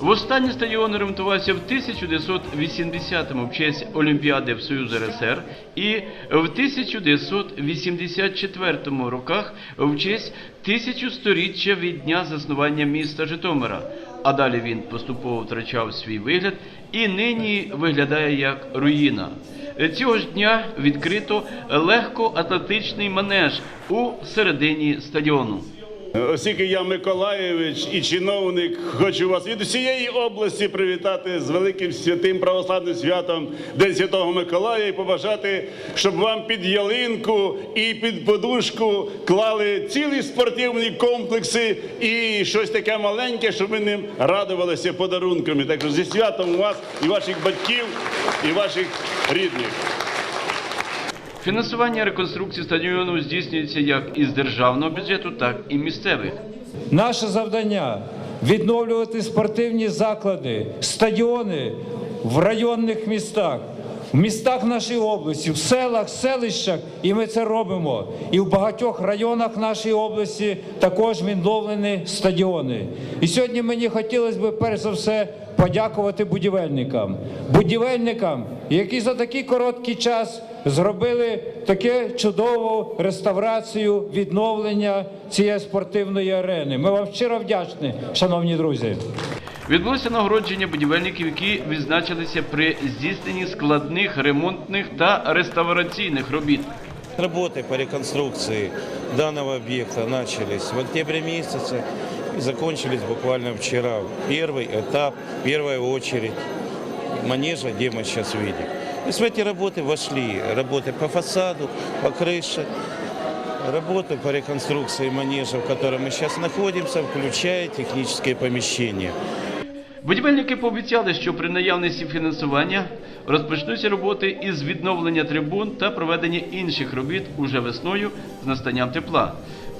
Востаннє стадіон ремонтувався в 1980-му в честь Олімпіади в Союз РСР і в 1984 роках в честь тисячосторіччя від дня заснування міста Житомира. А далі він поступово втрачав свій вигляд і нині виглядає як руїна. Цього ж дня відкрито легкоатлетичний манеж у середині стадіону. Оскільки я Миколаєвич і чиновник, хочу вас від усієї області привітати з великим святим православним святом День Святого Миколая і побажати, щоб вам під ялинку і під подушку клали цілі спортивні комплекси і щось таке маленьке, щоб ви ним радувалися подарунками. Так що зі святом вас і ваших батьків, і ваших рідних. Фінансування реконструкції стадіону здійснюється як із державного бюджету, так і місцевих. Наше завдання відновлювати спортивні заклади, стадіони в районних містах, в містах нашої області, в селах, селищах, і ми це робимо. І в багатьох районах нашої області також відновлені стадіони. І сьогодні мені хотілося б перш за все подякувати будівельникам, будівельникам, які за такий короткий час зробили таке чудову реставрацію, відновлення цієї спортивної арени. Ми вам щиро вдячні, шановні друзі. Відбулося нагородження будівельників, які відзначилися при здійсненні складних ремонтних та реставраційних робіт. Работы по реконструкции данного объекта начались в октябре месяце и закончились буквально вчера. Первый этап, первая очередь манежа, где мы сейчас видим. То есть в эти работы вошли работы по фасаду, по крыше, работы по реконструкции манежа, в котором мы сейчас находимся, включая технические помещения. Будівельники пообіцяли, що при наявності фінансування розпочнуться роботи із відновлення трибун та проведення інших робіт уже весною з настанням тепла.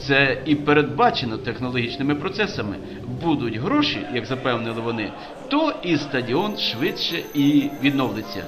Це і передбачено технологічними процесами. Будуть гроші, як запевнили вони, то і стадіон швидше і відновиться.